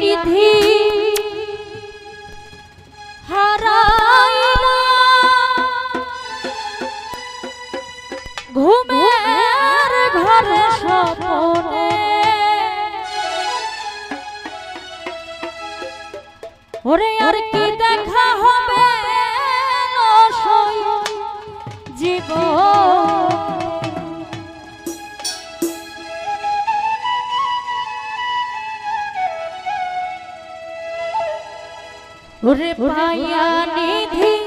নিধি হারাইলা। ঘুমের ঘরে স্বপনে ওরে আর কি দেখা হয়? ওরে পায়া নিধি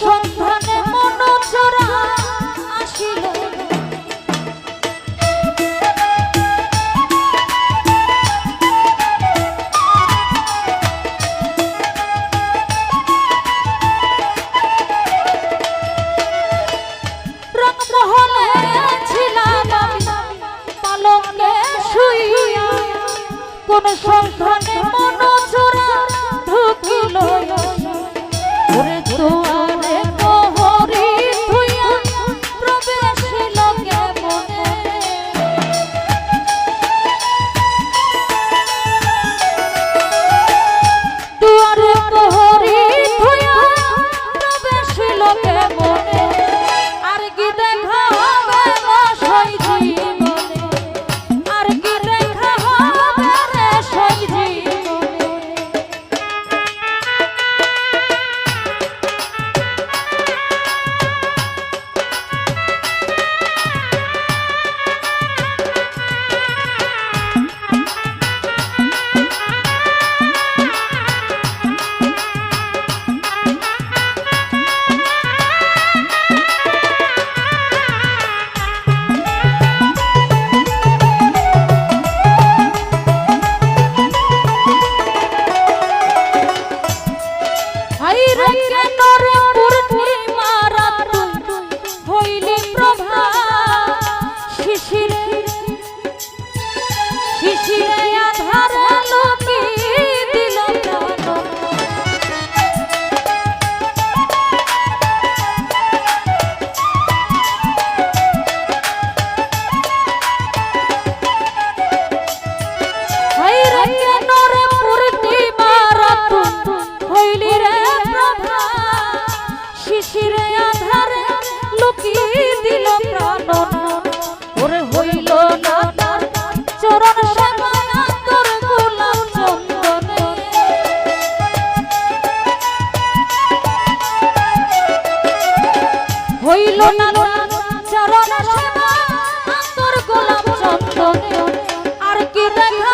সন্ধানে মন চোরা আসিল কোন সন্ধানে মন চোরা ঢুকিল। ওরে তো আর কি দেখা